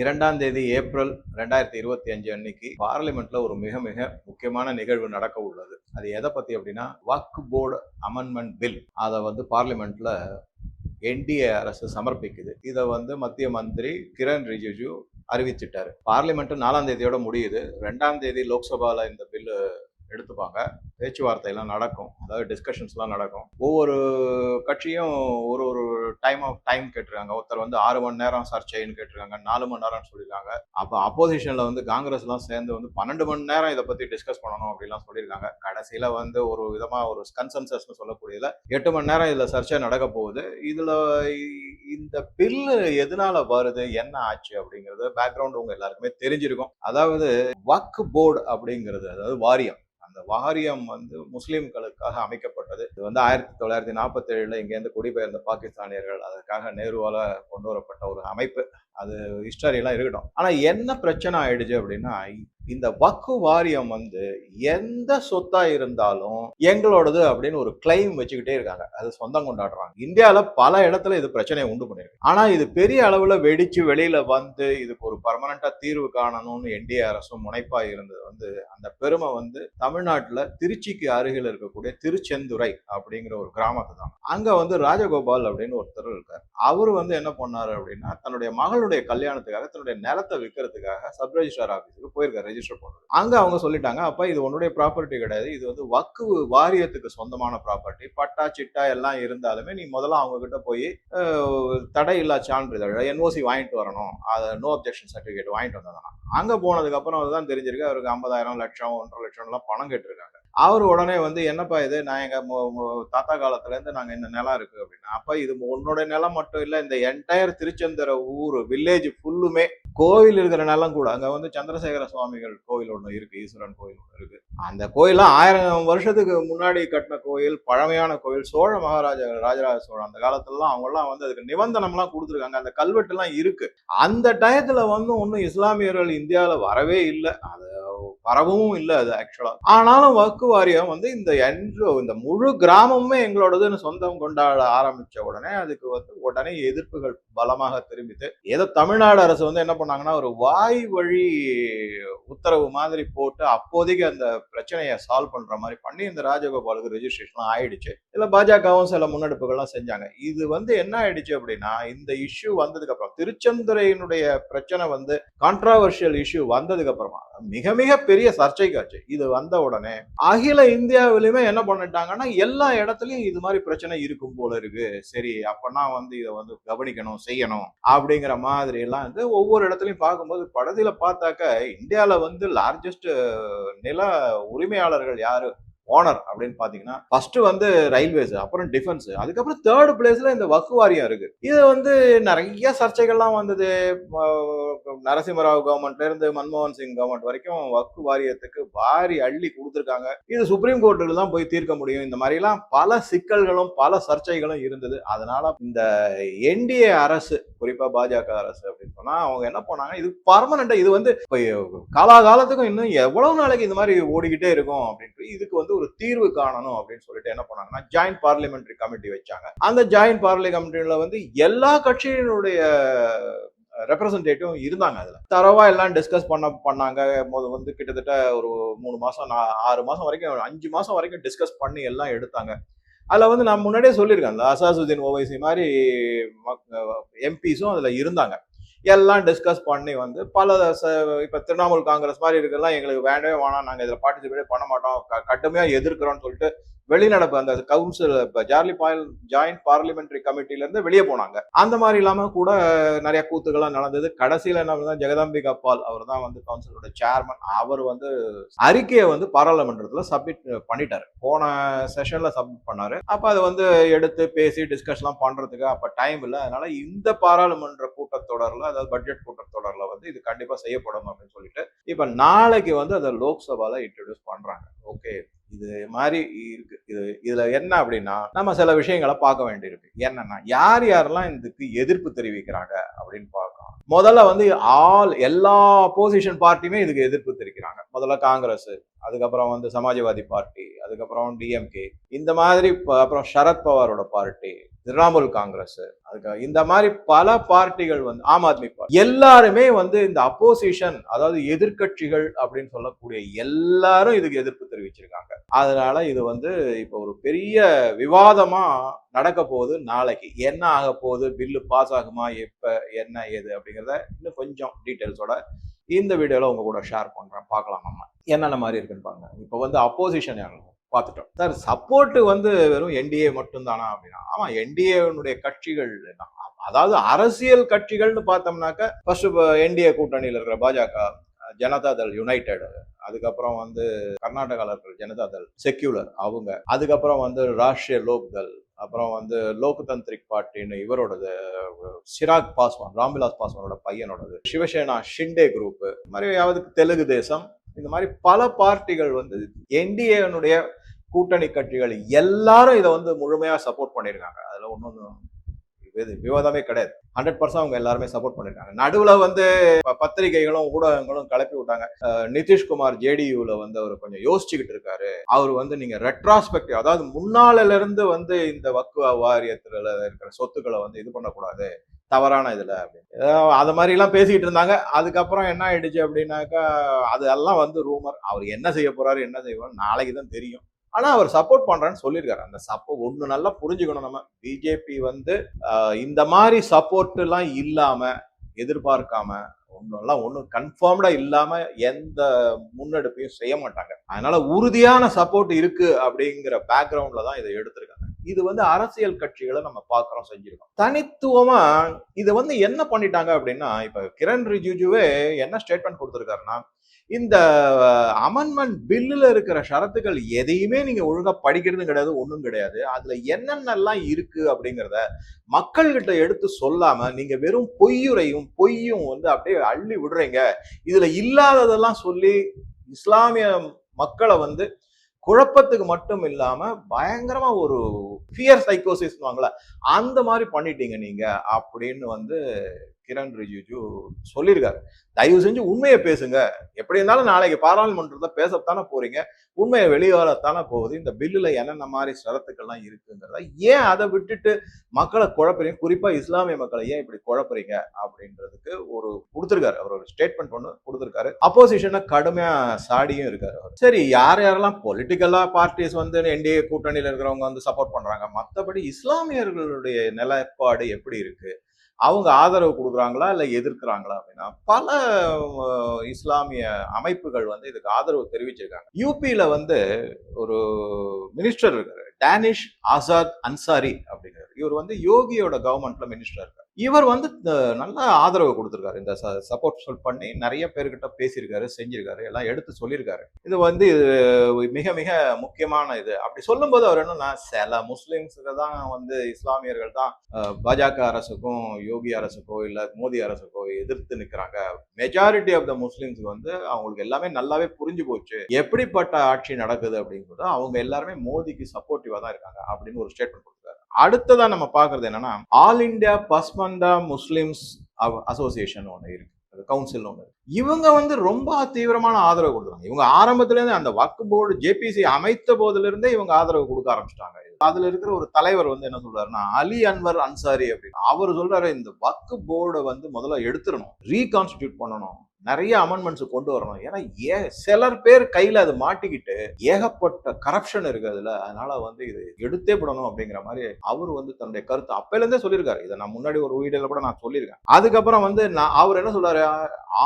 இரண்டாம் தேதி ஏப்ரல் ரெண்டாயிரத்தி இருபத்தி அஞ்சு அன்னைக்கு பார்லிமெண்ட்ல ஒரு மிக மிக முக்கியமான நிகழ்வு நடக்க உள்ளது. அது எதை பத்தி அப்படின்னா வக் போர்டு அமெண்ட்மெண்ட் பில். அதை வந்து பார்லிமெண்ட்ல என்டிஏ அரசு சமர்ப்பிக்குது. இதை வந்து மத்திய மந்திரி கிரண் ரிஜிஜு அறிவிச்சிட்டாரு. பார்லிமெண்ட் நாலாம் தேதியோட முடியுது. ரெண்டாம் தேதி லோக்சபால இந்த பில்லு எடுத்துப்பாங்க. பேச்சுவார்த்தையெல்லாம் நடக்கும். அதாவது டிஸ்கஷன்ஸ்லாம் நடக்கும். ஒவ்வொரு கட்சியும் ஒரு ஒரு டைம் ஆஃப் டைம் கேட்டிருக்காங்க. ஒருத்தர் வந்து ஆறு மணி நேரம் சர்ச்சைன்னு கேட்டிருக்காங்க. நாலு மணி நேரம்னு சொல்லியிருக்காங்க. அப்போ அப்போசிஷனில் வந்து காங்கிரஸ்லாம் சேர்ந்து வந்து பன்னெண்டு மணி நேரம் இதை பற்றி டிஸ்கஸ் பண்ணணும் அப்படிலாம் சொல்லியிருக்காங்க. கடைசியில் வந்து ஒரு விதமாக ஒரு கன்சன்சஸ்னு சொல்லக்கூடியதில் எட்டு மணி நேரம் இதில் சர்ச்சை நடக்க போகுது. இதில் இந்த பில்லு எதனால வருது? என்ன ஆச்சு அப்படிங்கிறது பேக்ரவுண்ட் உங்க எல்லாருக்குமே தெரிஞ்சிருக்கும். அதாவது வக் போர்டு அப்படிங்கிறது அதாவது வாரியம். அந்த வாரியம் வந்து முஸ்லீம்களுக்காக அமைக்கப்பட்டது. இது வந்து ஆயிரத்தி தொள்ளாயிரத்தி நாற்பத்தி ஏழுல இங்கேருந்து குடிபெயர்ந்த பாகிஸ்தானியர்கள் அதற்காக நேருவால கொண்டு வரப்பட்ட ஒரு அமைப்பு. அது ஹிஸ்டரியெல்லாம் இருக்கட்டும். ஆனா என்ன பிரச்சனை ஆயிடுச்சு அப்படின்னா இந்த வக்கு வாரியம் வந்து எந்த சொத்தா இருந்தாலும் எங்களோடது அப்படின்னு ஒரு கிளைம் வச்சுக்கிட்டே இருக்காங்க. அது சொந்தம் கொண்டாடுறாங்க. இந்தியாவில் பல இடத்துல இது பிரச்சனையை உண்டு பண்ணிருக்கு ஆனா இது பெரிய அளவுல வெடிச்சு வெளியில வந்து இதுக்கு ஒரு பர்மனண்டா தீர்வு காணணும்னு என்டிஏ அரசும் முனைப்பா இருந்தது. வந்து அந்த பெருமை வந்து தமிழ்நாட்டுல திருச்சிக்கு அருகில் இருக்கக்கூடிய திருச்செந்துறை அப்படிங்கிற ஒரு கிராமத்து தான். அங்க வந்து ராஜகோபால் அப்படின்னு ஒருத்தர் இருக்கார். அவர் வந்து என்ன பண்ணாரு அப்படின்னா தன்னுடைய மகளுடைய கல்யாணத்துக்காக தன்னுடைய நிலத்தை விற்கிறதுக்காக சப் ரெஜிஸ்ட்ரார் ஆஃபீஸுக்கு போயிருக்காரு. ரெஜிஸ்டர் பண்ணணும். அங்க அவங்க சொல்லிட்டாங்க அப்ப இது உன்னுடைய ப்ராப்பர்ட்டி கிடையாது. இது வந்து வக்கு வாரியத்துக்கு சொந்தமான ப்ராப்பர்ட்டி பட்டா சிட்டா எல்லாம் இருந்தாலுமே நீ முதல்ல அவங்க கிட்ட போய் தடை தடையில்லா சான்றிதழ் என்ஓசி வாங்கிட்டு வரணும். அதை நோ அப்ஜெக்ஷன் சர்டிஃபிகேட் வாங்கிட்டு வந்ததுனா அங்க போனதுக்கு அப்புறம் அதுதான் தெரிஞ்சிருக்கு. அவருக்கு ஐம்பதாயிரம் லட்சம் ஒன்றரை லட்சம் எல்லாம் பணம் கேட்டிருக்காங்க. அவர் உடனே வந்து என்னப்பா இது? நான் எங்க தாத்தா காலத்துல இருந்து நாங்க இந்த நிலம் இருக்கு அப்படின்னா அப்ப இது உன்னோட நிலம் மட்டும் இல்ல இந்த என்டையர் திருச்செந்தர ஊர் வில்லேஜ் ஃபுல்லுமே கோவில் இருக்கிற நிலம் கூட அங்க வந்து சந்திரசேகர சுவாமிகள் கோவில் ஒன்று இருக்கு ஈஸ்வரன் கோவில் ஒன்று இருக்கு. அந்த கோயிலாம் ஆயிரம் வருஷத்துக்கு முன்னாடி கட்டின கோயில் பழமையான கோயில் சோழ மகாராஜா ராஜராஜ சோழன். அந்த காலத்துலலாம் அவங்கெல்லாம் வந்து அதுக்கு நிபந்தனம்லாம் கொடுத்துருக்காங்க. அந்த கல்வெட்டு எல்லாம் இருக்கு. அந்த டயத்துல வந்து ஒன்றும் இஸ்லாமியர்கள் இந்தியாவில் வரவே இல்லை. அது பரவும் இல்லை அது ஆக்சுவலா ஆனாலும் வக்கு வாரியம் வந்து இந்த என்று இந்த முழு கிராமமுமே எங்களோடதுன்னு சொந்தம் கொண்டாட ஆரம்பிச்ச உடனே அதுக்கு வந்து உடனே எதிர்ப்புகள் பலமாக திரும்பிட்டு ஏதோ தமிழ்நாடு அரசு வந்து என்ன பண்ணாங்கன்னா ஒரு வாய் வழி உத்தரவு மாதிரி போட்டு அப்போதைக்கு அந்த பிரச்சனையை சால்வ் பண்ற மாதிரி பண்ணி இந்த ராஜகோபாலுக்கு ரெஜிஸ்ட்ரேஷன் ஆயிடுச்சு. இல்ல பாஜகவும் சில முன்னெடுப்புகள்லாம் செஞ்சாங்க. இது வந்து என்ன ஆயிடுச்சு அப்படின்னா இந்த இஷ்யூ வந்ததுக்கு அப்புறம் திருச்செந்துரையினுடைய பிரச்சனை வந்து கான்ட்ராவர்ஷியல் இஷ்யூ வந்ததுக்கு அப்புறமா மிக மிக பெரிய சர்ச்சைக்காச்சு இது வந்த உடனே அகில இந்தியாவிலுமே என்ன பண்ணிட்டாங்கன்னா எல்லா இடத்துலயும் இது மாதிரி பிரச்சனை இருக்கும் போல இருக்கு. சரி அப்பனா வந்து இதை வந்து கவனிக்கணும் செய்யணும் அப்படிங்கிற மாதிரி எல்லாம் வந்து ஒவ்வொரு இடத்துல இடத்துலையும் பார்க்கும்போது படத்துல பார்த்தாக்க இந்தியாவில் வந்து லார்ஜஸ்ட் நில உரிமையாளர்கள் யாரு? ஓனர் அப்படின்னு பாத்தீங்கன்னா ஃபர்ஸ்ட் வந்து ரயில்வேஸ் அப்புறம் டிஃபென்ஸ் அதுக்கப்புறம் தேர்ட் பிளேஸ்ல இந்த வக்கு வாரியம் இருக்கு. இது வந்து நிறைய சர்ச்சைகள்லாம் வந்தது. நரசிம்மராவ் கவர்மெண்ட்ல இருந்து மன்மோகன் சிங் கவர்மெண்ட் வரைக்கும் வக்கு வாரியத்துக்கு வாரி அள்ளி கொடுத்துருக்காங்க. இது சுப்ரீம் கோர்ட்டுக்கு தான் போய் தீர்க்க முடியும். இந்த மாதிரிலாம் பல சிக்கல்களும் பல சர்ச்சைகளும் இருந்தது. அதனால இந்த என்டிஏ அரசு குறிப்பா பாஜக அரசு ஆனா அவங்க என்ன பண்ணாங்க? இது பர்மனண்டா இது வந்து காலாகாலத்துக்கும் இன்னும் எவ்வளவு நாளைக்கு இந்த மாதிரி ஓடிக்கிட்டே இருக்கும் அப்படின்ட்டு இதுக்கு வந்து ஒரு தீர்வு காணணும் அப்படின்னு சொல்லிட்டு என்ன பண்ணாங்கன்னா ஜாயிண்ட் பார்லிமெண்ட்ரி கமிட்டி வச்சாங்க. அந்த ஜாயிண்ட் பார்லி கமிட்டியில வந்து எல்லா கட்சியினுடைய ரெப்ரசன்டேட்டிவ் இருந்தாங்க அதுல. தரவா எல்லாம் டிஸ்கஸ் பண்ண பண்ணாங்க. மொத வந்து கிட்டத்தட்ட ஒரு மூணு மாசம் ஆறு மாசம் வரைக்கும் அஞ்சு மாசம் வரைக்கும் டிஸ்கஸ் பண்ணி எல்லாம் எடுத்தாங்க. அதுல வந்து நான் முன்னாடியே சொல்லியிருக்கேன் அந்த அசாசுதீன் ஓவைசி மாதிரி எம்பிஸும் அதுல இருந்தாங்க. எல்லாம் டிஸ்கஸ் பண்ணி வந்து பல ச- திரிணாமுல் காங்கிரஸ் மாதிரி இருக்கலாம் எங்களுக்கு வேண்டவே வேணாம். நாங்கள் இதில் பார்ட்டிசிபேட் பண்ண மாட்டோம். க- கடுமையா எதிர்க்கிறோம்னு சொல்லிட்டு வெளிநடப்பு அந்த கவுன்சில் இப்போ ஜார்லி பாயல் ஜாயிண்ட் பார்லிமெண்ட்ரி கமிட்டிலேருந்து வெளியே போனாங்க. அந்த மாதிரி இல்லாமல் கூட நிறைய கூத்துக்கள்லாம் நடந்தது. கடைசியில் என்ன பண்ணா, ஜெகதாம்பிகா பால் அவர் தான் வந்து கவுன்சிலோட சேர்மன் அவர் வந்து அறிக்கையை வந்து பாராளுமன்றத்தில் சப்மிட் பண்ணிட்டாரு. போன செஷன்ல சப்மிட் பண்ணாரு. அப்போ அதை வந்து எடுத்து பேசி டிஸ்கஷன்லாம் பண்றதுக்கு அப்போ டைம் இல்லை. அதனால இந்த பாராளுமன்ற கூட்டம் தொடரில் அதாவது பட்ஜெட் கூட்டத்தொடர்ல வந்து இது கண்டிப்பாக செய்யப்படும் அப்படின்னு சொல்லிட்டு இப்போ நாளைக்கு வந்து அதை லோக்சபாவில் இன்ட்ரடியூஸ் பண்ணுறாங்க ஓகே இது மாதிரி இருக்கு. இது இதுல என்ன அப்படின்னா நம்ம சில விஷயங்களை பார்க்க வேண்டியிருக்கு. என்னன்னா யார் யாரெல்லாம் இதுக்கு எதிர்ப்பு தெரிவிக்கிறாங்க அப்படின்னு பார்க்கலாம். முதல்ல வந்து ஆல் எல்லா அப்போசிஷன் பார்ட்டியுமே இதுக்கு எதிர்ப்பு தெரிவிக்கிறாங்க. முதல்ல காங்கிரஸ் அதுக்கப்புறம் வந்து சமாஜ்வாதி பார்ட்டி அதுக்கப்புறம் டிஎம்கே இந்த மாதிரி அப்புறம் சரத்பவாரோட பார்ட்டி திரிணாமுல் காங்கிரஸ். அதுக்கு இந்த மாதிரி பல பார்ட்டிகள் வந்து ஆம் ஆத்மி பார்ட்டி. எல்லாருமே வந்து இந்த அப்போசிஷன் அதாவது எதிர்க்கட்சிகள் அப்படின்னு சொல்லக்கூடிய எல்லாரும் இதுக்கு எதிர்ப்பு தெரிவிச்சிருக்காங்க. அதனால இது வந்து இப்போ ஒரு பெரிய விவாதமா நடக்க போகுது நாளைக்கு. என்ன ஆக போகுது? பில்லு பாஸ் ஆகுமா? எப்ப? என்ன? ஏது? அப்படிங்கிறத இன்னும் கொஞ்சம் டீட்டெயில்ஸோட இந்த வீடியோல உங்க கூட ஷேர் பண்றேன். பார்க்கலாம் நம்ம. என்னென்ன மாதிரி இருக்குன்னு பாருங்க. இப்போ வந்து அப்போசிஷன் பார்த்துட்டோம். சார் சப்போர்ட்டு வந்து வெறும் என்டிஏ மட்டும்தானா அப்படின்னா ஆமாம் என்டிஏனுடைய கட்சிகள் தான் அதாவது அரசியல் கட்சிகள்னு பார்த்தோம்னாக்க ஃபர்ஸ்ட் என்டிஏ கூட்டணியில் இருக்கிற பாஜக ஜனதா தள் யுனைடெட் அதுக்கப்புறம் வந்து கர்நாடகாவில் இருக்கிற ஜனதா தள் செக்யூலர் அவங்க அதுக்கப்புறம் வந்து ராஷ்டிரிய லோக் தள் அப்புறம் வந்து லோக்தந்திரிக் பார்ட்டின்னு இவரோடது சிராக் பாஸ்வான் ராம்விலாஸ் பாஸ்வானோட பையனோடது சிவசேனா ஷிண்டே குரூப் இந்த மாதிரி அதாவது தெலுங்கு தேசம் இந்த மாதிரி பல பார்ட்டிகள் வந்து என்டிஏனுடைய கூட்டணி கட்சிகள் எல்லாரும் இதை வந்து முழுமையா சப்போர்ட் பண்ணியிருக்காங்க. அதுல ஒன்றும் விவாதமே கிடையாது. ஹண்ட்ரட் பர்சன்ட் அவங்க எல்லாருமே சப்போர்ட் பண்ணிருக்காங்க நடுவுல வந்து பத்திரிகைகளும் ஊடகங்களும் கிளப்பி விட்டாங்க. நிதிஷ்குமார் ஜேடியூல வந்து அவர் கொஞ்சம் யோசிச்சுக்கிட்டு இருக்காரு. அவர் வந்து நீங்க ரெட்ராஸ்பெக்டிவ் அதாவது முன்னால இருந்து வந்து இந்த வக்கு வாரியத்துல இருக்கிற சொத்துக்களை வந்து இது பண்ணக்கூடாது. தவறான இதில் அப்படின்னு. அது மாதிரி எல்லாம் பேசிக்கிட்டு இருந்தாங்க. அதுக்கப்புறம் என்ன ஆயிடுச்சு அப்படின்னாக்கா அதெல்லாம் வந்து ரூமர் அவர் என்ன செய்ய போறாரு என்ன செய்வார் நாளைக்கு தான் தெரியும். ஆனா அவர் சப்போர்ட் பண்றேன்னு சொல்லியிருக்காரு. அந்த சப்போர்ட் ஒண்ணு நல்லா புரிஞ்சுக்கணும் நம்ம. பிஜேபி வந்து இந்த மாதிரி சப்போர்ட் எல்லாம் இல்லாம எதிர்பார்க்காம ஒன்றும் ஒன்றும் கன்ஃபார்ம்டா இல்லாம எந்த முன்னெடுப்பையும் செய்ய மாட்டாங்க. அதனால உறுதியான சப்போர்ட் இருக்கு அப்படிங்கிற பேக்ரவுண்ட்ல தான் இதை எடுத்திருக்காங்க. இது வந்து அரசியல் கட்சிகளை நம்ம பார்க்குறோம் செஞ்சிருக்கோம். தனித்துவமா இதை வந்து என்ன பண்ணிட்டாங்க அப்படின்னா இப்ப கிரண் ரிஜிஜுவே என்ன ஸ்டேட்மெண்ட் கொடுத்திருக்காருன்னா இந்த அமெண்ட்மெண்ட் பில்லில் இருக்கிற ஷரத்துக்கள் எதையுமே நீங்கள் ஒழுங்காக படிக்கிறது கிடையாது ஒன்றும் கிடையாது. அதில் என்னென்னலாம் இருக்குது அப்படிங்கிறத மக்கள்கிட்ட எடுத்து சொல்லாமல் நீங்கள் வெறும் பொய்யுரையும் பொய்யும் வந்து அப்படியே அள்ளி விடுறீங்க. இதில் இல்லாததெல்லாம் சொல்லி இஸ்லாமிய மக்களை வந்து குழப்பத்துக்கு மட்டும் இல்லாம பயங்கரமா ஒரு ஃபியர் சைக்கோசிஸ் அந்த மாதிரி பண்ணிட்டீங்க நீங்க அப்படின்னு வந்து கிரண் ரிஜிஜு சொல்லியிருக்காரு. தயவு செஞ்சு உண்மையை பேசுங்க. எப்படி இருந்தாலும் நாளைக்கு பாராளுமன்றத்தை பேசத்தானே போறீங்க. உண்மையை வெளிவரத்தானே போகுது. இந்த பில்லுல என்னென்ன மாதிரி ஷரத்துக்கள்லாம் இருக்குங்கிறத ஏன் அதை விட்டுட்டு மக்களை குழப்பறீங்க? குறிப்பா இஸ்லாமிய மக்களை ஏன் இப்படி குழப்பறீங்க அப்படின்றதுக்கு ஒரு கொடுத்துருக்காரு. அவர் ஒரு ஸ்டேட்மெண்ட் ஒன்று கொடுத்துருக்காரு. அப்போசிஷனை கடுமையா சாடியும் இருக்காரு அவர். சரி யார் யாரெல்லாம் பொலிட்டிக்கலா பார்ட்டிஸ் வந்து என்டிஏ கூட்டணியில் இருக்கிறவங்க வந்து சப்போர்ட் பண்றாங்க? மற்றபடி இஸ்லாமியர்களுடைய நிலைப்பாடு எப்படி இருக்கு? அவங்க ஆதரவு கொடுக்குறாங்களா இல்லை எதிர்க்கிறாங்களா அப்படின்னா பல இஸ்லாமிய அமைப்புகள் வந்து இதுக்கு ஆதரவு தெரிவிச்சிருக்காங்க. யூபியில வந்து ஒரு மினிஸ்டர் இருக்காரு. டேனிஷ் ஆசாத் அன்சாரி அப்படிங்கிறார். இவர் வந்து யோகியோட கவர்மெண்ட்ல மினிஸ்டர் இருக்கார். இவர் வந்து நல்ல ஆதரவு கொடுத்துருக்காரு. இந்த சப்போர்ட் சொல் பண்ணி நிறைய பேர்கிட்ட பேசியிருக்காரு செஞ்சிருக்காரு எல்லாம் எடுத்து சொல்லியிருக்காரு. இது வந்து மிக மிக முக்கியமான இது. அப்படி சொல்லும்போது அவர் என்னன்னா சில முஸ்லிம்ஸுக்கு தான் வந்து இஸ்லாமியர்கள் தான் பாஜக அரசுக்கும் யோகி அரசுக்கோ இல்லை மோடி அரசுக்கோ எதிர்த்து நிற்கிறாங்க மெஜாரிட்டி ஆஃப் த முஸ்லிம்ஸ் வந்து அவங்களுக்கு எல்லாமே நல்லாவே புரிஞ்சு போச்சு. எப்படிப்பட்ட ஆட்சி நடக்குது அப்படிங்கிறது அவங்க எல்லாருமே மோடிக்கு சப்போர்ட்டிவாக தான் இருக்காங்க அப்படின்னு ஒரு ஸ்டேட்மெண்ட் அடுத்ததா நம்ம பாக்குறது என்னன்னா all India Pasmanda Muslims association ஒன்று இருக்கு. அது கவுன்சில் ஒன்று இவங்க வந்து ரொம்ப தீவிரமான ஆதரவு கொடுக்குறாங்க இவங்க ஆரம்பத்துலேருந்து அந்த வக்கு போர்டு ஜேபிசி அமைத்த போதிலிருந்தே இவங்க ஆதரவு கொடுக்க ஆரம்பிச்சிட்டாங்க. அதுல இருக்கிற ஒரு தலைவர் வந்து என்ன சொல்றாருன்னா அலி அன்வர் அன்சாரி அப்படின்னு. அவர் சொல்றாரு இந்த வக்கு போர்டை வந்து முதல்ல எடுத்துடணும். ரீகான்ஸ்டியூட் பண்ணணும். நிறைய அமெண்ட்மெண்ட்ஸ் கொண்டு வரணும். ஏன்னா ஏ சிலர் பேர் கையில் அது மாட்டிக்கிட்டு ஏகப்பட்ட கரப்ஷன் இருக்கு அதுல. அதனால வந்து இது எடுத்தே விடணும் அப்படிங்கிற மாதிரி அவர் வந்து தன்னுடைய கருத்து அப்பையிலேருந்தே சொல்லியிருக்காரு. இதை நான் முன்னாடி ஒரு வீடியோல கூட நான் சொல்லியிருக்கேன். அதுக்கப்புறம் வந்து நான் அவர் என்ன சொல்றாரு?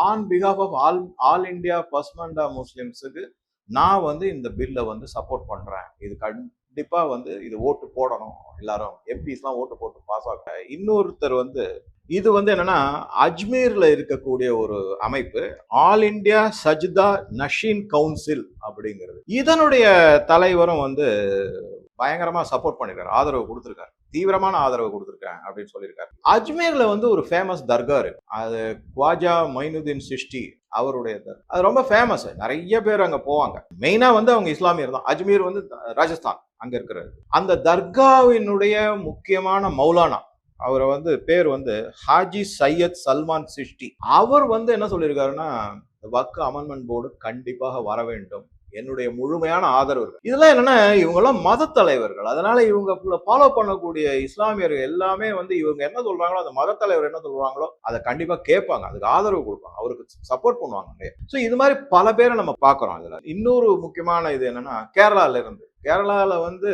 On because of of all all India Pasmanda முஸ்லிம்ஸுக்கு நான் வந்து இந்த பில்லை வந்து சப்போர்ட் பண்றேன். இது கண்டிப்பாக வந்து இது ஓட்டு போடணும் எல்லாரும். எம்பிஸ்லாம் ஓட்டு போட்டு பாஸ் ஆக இன்னொருத்தர் வந்து இது வந்து என்னன்னா அஜ்மீர்ல இருக்கக்கூடிய ஒரு அமைப்பு All India Sajjada Nashin council அப்படிங்கிறது. இதனுடைய தலைவரும் வந்து பயங்கரமா சப்போர்ட் பண்ணிருக்காரு ஆதரவு கொடுத்துருக்காரு தீவிரமான ஆதரவு கொடுத்துருக்கேன் அப்படின்னு சொல்லியிருக்காரு. அஜ்மீர்ல வந்து ஒரு ஃபேமஸ் தர்கா இருக்கு. அது குவாஜா மைனுதீன் சிஷ்டி அவருடைய அது ரொம்ப ஃபேமஸ் நிறைய பேர் அங்க போவாங்க. மெயினா வந்து அவங்க இஸ்லாமியர் தான். அஜ்மீர் வந்து ராஜஸ்தான் அங்க இருக்கிறது அந்த தர்காவினுடைய முக்கியமான மௌலானா அவரை வந்து பேர் வந்து ஹாஜி சையத் சல்மான் சிஷ்டி. அவர் வந்து என்ன சொல்லியிருக்காருன்னா வக்கு அமெண்ட்மெண்ட் போர்டு கண்டிப்பாக வர வேண்டும். என்னுடைய முழுமையான ஆதரவு இதெல்லாம் என்னன்னா இவங்கெல்லாம் மத தலைவர்கள் அதனால இவங்க ஃபாலோ பண்ணக்கூடிய இஸ்லாமியர்கள் எல்லாமே வந்து இவங்க என்ன சொல்றாங்களோ அந்த மத தலைவர் என்ன சொல்றாங்களோ அதை கண்டிப்பா கேட்பாங்க. அதுக்கு ஆதரவு கொடுப்பாங்க. அவருக்கு சப்போர்ட் பண்ணுவாங்க ஸோ இது மாதிரி பல பேரை நம்ம பார்க்கறோம் இதுல. இன்னொரு முக்கியமான இது என்னன்னா கேரளால இருந்து. கேரளாவில் வந்து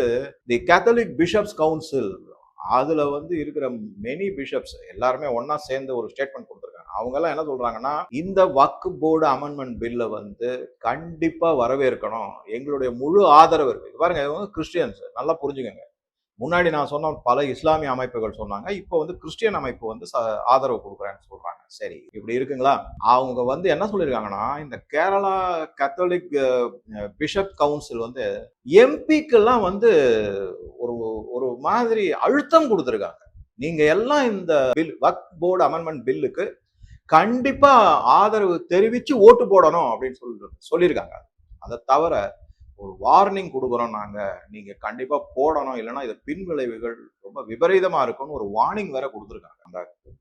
தி கேத்தலிக் பிஷப்ஸ் கவுன்சில் அதுல வந்து இருக்கிற மெனி பிஷப்ஸ் எல்லாருமே ஒன்றா சேர்ந்து ஒரு ஸ்டேட்மெண்ட் கொடுத்துருக்காங்க. அவங்க எல்லாம் என்ன சொல்றாங்கன்னா இந்த வக்கு போர்டு அமெண்ட்மெண்ட் பில்லை வந்து கண்டிப்பா வரவேற்கணும். எங்களுடைய முழு ஆதரவு இருக்குது பாருங்க இவங்க கிறிஸ்டியன்ஸ் நல்லா புரிஞ்சுக்கங்க. முன்னாடி நான் சொன்ன பல இஸ்லாமிய அமைப்புகள் சொன்னாங்க. இப்போ வந்து கிறிஸ்டியன் அமைப்பு வந்து ச- ஆதரவு கொடுக்குறேன்னு சொல்றாங்க. சரி இப்படி இருக்குங்களா? அவங்க வந்து என்ன சொல்லியிருக்காங்கன்னா இந்த கேரளா கத்தோலிக் பிஷப் கவுன்சில் வந்து எம்பிக்கெல்லாம் வந்து ஒரு ஒரு மாதிரி அழுத்தம் கொடுத்துருக்காங்க. நீங்க எல்லாம் இந்த பில் வக் போர்டு அமெண்ட்மெண்ட் பில்லுக்கு கண்டிப்பா ஆதரவு தெரிவிச்சு ஓட்டு போடணும் அப்படின்னு சொல்லி சொல்லியிருக்காங்க. அதை தவிர ஒரு வார்னிங் கொடுக்குறோம் நாங்கள் நீங்கள் கண்டிப்பாக போடணும். இல்லைன்னா இது பின் விளைவுகள் ரொம்ப விபரீதமாக இருக்கும்னு ஒரு வார்னிங் வேற கொடுத்துருக்காங்க அந்த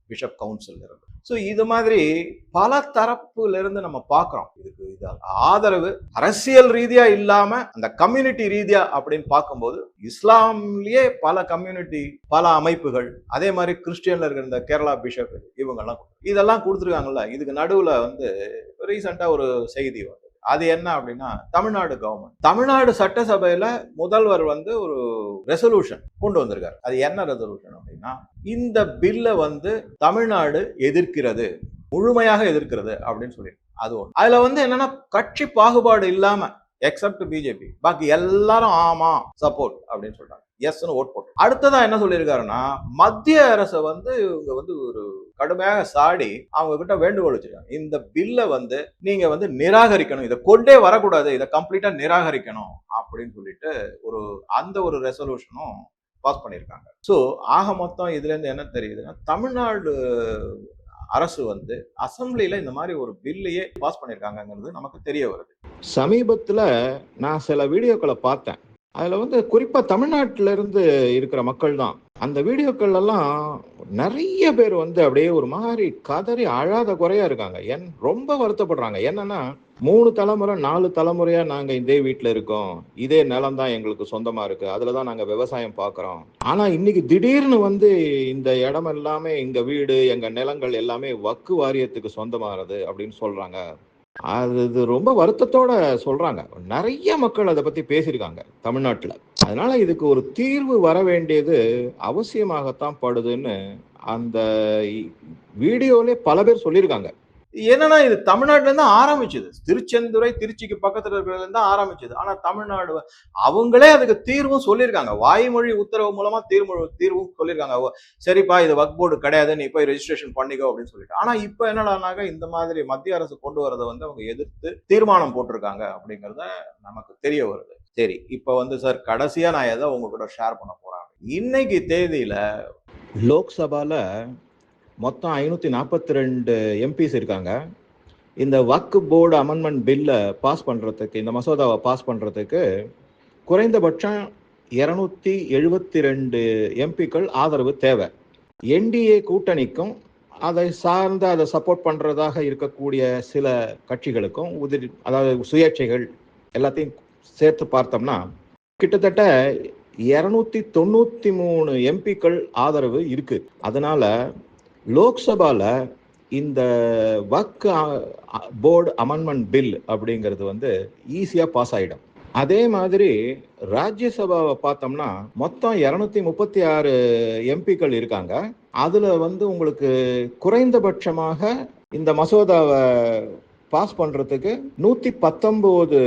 பிஷப் கவுன்சில் இருந்து. ஸோ இது மாதிரி பல தரப்புலேருந்து நம்ம பார்க்குறோம். இதுக்கு இது ஆதரவு அரசியல் ரீதியாக இல்லாமல் அந்த கம்யூனிட்டி ரீதியாக அப்படின்னு பார்க்கும்போது இஸ்லாம்லேயே பல கம்யூனிட்டி பல அமைப்புகள் அதே மாதிரி கிறிஸ்டியனில் இருக்கிற இந்த கேரளா பிஷப் இவங்கெல்லாம் இதெல்லாம் கொடுத்துருக்காங்கல்ல. இதுக்கு நடுவில் வந்து ரீசெண்டா ஒரு செய்தி வந்து அது என்ன அப்படின்னா தமிழ்நாடு கவர்மெண்ட் தமிழ்நாடு சட்டசபையில முதல்வர் வந்து ஒரு ரெசல்யூஷன் கொண்டு வந்திருக்காரு. அது என்ன ரெசல்யூஷன் அப்படின்னா இந்த பில்லை வந்து தமிழ்நாடு எதிர்க்கிறது முழுமையாக எதிர்க்கிறது அப்படின்னு சொல்லி அது ஒன்று அதுல வந்து என்னன்னா கட்சி பாகுபாடு இல்லாம எக்ஸப்ட் பிஜேபி பாக்கி எல்லாரும் ஆமா சப்போர்ட் அப்படின்னு சொல்றாங்க. எஸ்னு ஓட் போட்டு அடுத்ததான் என்ன சொல்லியிருக்காருன்னா மத்திய அரசை வந்து இவங்க வந்து ஒரு கடுமையாக சாடி அவங்க கிட்ட வேண்டுகோள் வச்சிருக்காங்க. இந்த பில்லை வந்து நீங்க வந்து நிராகரிக்கணும். இதை கொண்டே வரக்கூடாது. இதை கம்ப்ளீட்டா நிராகரிக்கணும் அப்படின்னு சொல்லிட்டு ஒரு அந்த ஒரு ரெசல்யூஷனும் பாஸ் பண்ணியிருக்காங்க. ஸோ ஆக மொத்தம் இதுல இருந்து என்ன தெரியுதுன்னா தமிழ்நாடு அரசு வந்து அசம்பிளில இந்த மாதிரி ஒரு பில்லையே பாஸ் பண்ணியிருக்காங்கங்கிறது நமக்கு தெரிய வருது. சமீபத்துல நான் சில வீடியோக்களை பார்த்தேன். அதில் வந்து குறிப்பாக தமிழ்நாட்டில இருந்து இருக்கிற மக்கள் தான் அந்த வீடியோக்கள் எல்லாம் நிறைய பேர் வந்து அப்படியே ஒரு மாதிரி கதறி அழாத குறையா இருக்காங்க. என் ரொம்ப வருத்தப்படுறாங்க. என்னன்னா மூணு தலைமுறை நாலு தலைமுறையா நாங்க இதே வீட்டுல இருக்கோம். இதே நிலம் தான் எங்களுக்கு சொந்தமா இருக்கு. அதுலதான் நாங்க விவசாயம் பாக்குறோம். ஆனா இன்னைக்கு திடீர்னு வந்து இந்த இடம் எல்லாமே எங்க வீடு எங்க நிலங்கள் எல்லாமே வக்கு வாரியத்துக்கு சொந்தமாகிறது அப்படின்னு சொல்றாங்க. அது இது ரொம்ப வருத்தத்தோட சொல்றாங்க. நிறைய மக்கள் அதை பத்தி பேசியிருக்காங்க தமிழ்நாட்டுல. அதனால இதுக்கு ஒரு தீர்வு வர வேண்டியது அவசியமாகத்தான் படுதுன்னு அந்த வீடியோலே பல பேர் சொல்லியிருக்காங்க. என்னன்னா இது தமிழ்நாட்டுல இருந்து ஆரம்பிச்சது. திருச்செந்துறை திருச்சிக்கு பக்கத்துல இருக்கிறதுல இருந்து ஆரம்பிச்சது. ஆனா தமிழ்நாடு அவங்களே அதுக்கு தீர்வும் சொல்லியிருக்காங்க. வாய்மொழி உத்தரவு மூலமா தீர்வு தீர்வும் சொல்லியிருக்காங்க. சரிப்பா இது வக் போர்டு கிடையாது. நீ போய் ரெஜிஸ்ட்ரேஷன் பண்ணிக்கோ அப்படின்னு சொல்லிட்டு. ஆனா இப்ப என்னடானாக்க இந்த மாதிரி மத்திய அரசு கொண்டு வரதை வந்து அவங்க எதிர்த்து தீர்மானம் போட்டிருக்காங்க அப்படிங்கிறத நமக்கு தெரிய வருது. சரி இப்ப வந்து சார் கடைசியா நான் எதை உங்க கூட ஷேர் பண்ண போகிறேன் இன்னைக்கு தேதியில லோக்சபால மொத்தம் ஐநூற்றி நாற்பத்தி ரெண்டு எம்பிஸ் இருக்காங்க. இந்த வக்கு போர்டு அமெண்ட்மெண்ட் பில்லை பாஸ் பண்ணுறதுக்கு இந்த மசோதாவை பாஸ் பண்ணுறதுக்கு குறைந்தபட்சம் இரநூத்தி எழுபத்தி ரெண்டு எம்பிக்கள் ஆதரவு தேவை. என்டிஏ கூட்டணிக்கும் அதை சார்ந்து அதை சப்போர்ட் பண்ணுறதாக இருக்கக்கூடிய சில கட்சிகளுக்கும் உதிரி அதாவது சுயேட்சைகள் எல்லாத்தையும் சேர்த்து பார்த்தோம்னா கிட்டத்தட்ட இரநூத்தி தொண்ணூற்றி மூணு எம்பிக்கள் ஆதரவு இருக்குது அதனால் லோக்சபால இந்த வக் போர்டு அமெண்ட்மெண்ட் பில் அப்படிங்கிறது வந்து ஈஸியா பாஸ் ஆயிடும். அதே மாதிரி ராஜ்யசபாவை பார்த்தோம்னா மொத்தம் இருநூத்தி முப்பத்தி ஆறு எம்பிக்கள் இருக்காங்க. அதுல வந்து உங்களுக்கு குறைந்தபட்சமாக இந்த மசோதாவை பாஸ் பண்றதுக்கு நூத்தி பத்தொன்பது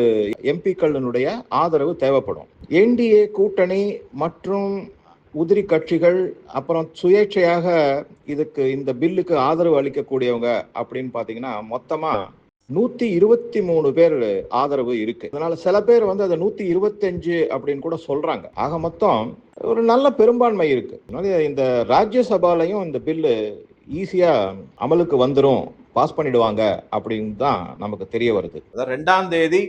எம்பிக்களினுடைய ஆதரவு தேவைப்படும். என்டிஏ கூட்டணி மற்றும் உதிரி கட்சிகள் அப்புறம் சுயேட்சையாக இதுக்கு இந்த பில்லுக்கு ஆதரவு அளிக்கக்கூடியவங்க அப்படின்னு பாத்தீங்கன்னா மொத்தமா நூத்தி இருபத்தி மூணு பேர் ஆதரவு இருக்கு. அதனால சில பேர் வந்து அதை நூத்தி இருபத்தஞ்சு அப்படின்னு கூட சொல்றாங்க. ஆக மொத்தம் ஒரு நல்ல பெரும்பான்மை இருக்கு. அதனால இந்த ராஜ்யசபாலையும் இந்த பில்லு ஈஸியா அமலுக்கு வந்துரும். பாஸ் பண்ணிடுவாங்க அப்படின்னு தான் நமக்கு தெரிய வருது. ரெண்டாம் தேதி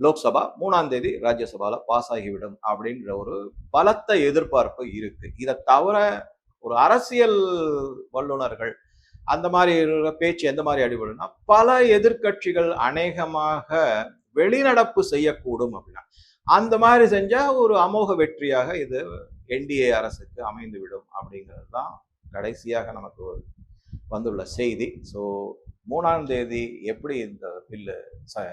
லோக்சபா மூணாம் தேதி ராஜ்யசபால பாஸ் ஆகிவிடும் அப்படின்ற ஒரு பலத்த எதிர்பார்ப்பு இருக்கு. இதை தவிர ஒரு அரசியல் வல்லுனர்கள் அந்த மாதிரி இருக்கிற பேச்சு எந்த மாதிரி அடிபடும்னா பல எதிர்க்கட்சிகள் அநேகமாக வெளிநடப்பு செய்யக்கூடும் அப்படின்னா அந்த மாதிரி செஞ்சா ஒரு அமோக வெற்றியாக இது என்டிஏ அரசுக்கு அமைந்துவிடும் அப்படிங்கிறது தான் கடைசியாக நமக்கு வந்துள்ள செய்தி. ஸோ மூணாம் தேதி எப்படி இந்த பில்லு ச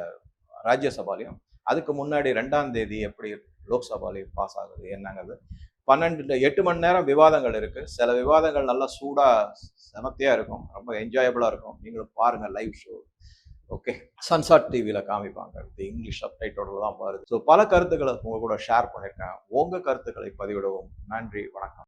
ராஜ்யசபாலையும் அதுக்கு முன்னாடி ரெண்டாம் தேதி எப்படி லோக்சபாலையும் பாஸ் ஆகுது என்னங்கிறது. பன்னெண்டு எட்டு மணி நேரம் விவாதங்கள் இருக்குது சில விவாதங்கள் நல்லா சூடாக செமத்தியாக இருக்கும். ரொம்ப என்ஜாயபுளாக இருக்கும். நீங்களும் பாருங்கள் லைவ் ஷோ ஓகே சன்சாட் டிவியில் காமிப்பாங்க. இது இங்கிலீஷ் சப்டைட்டோட தான் வருது. ஸோ பல கருத்துக்களை உங்கள் கூட ஷேர் பண்ணியிருக்கேன். உங்கள் கருத்துக்களை பதிவிடவும். நன்றி வணக்கம்.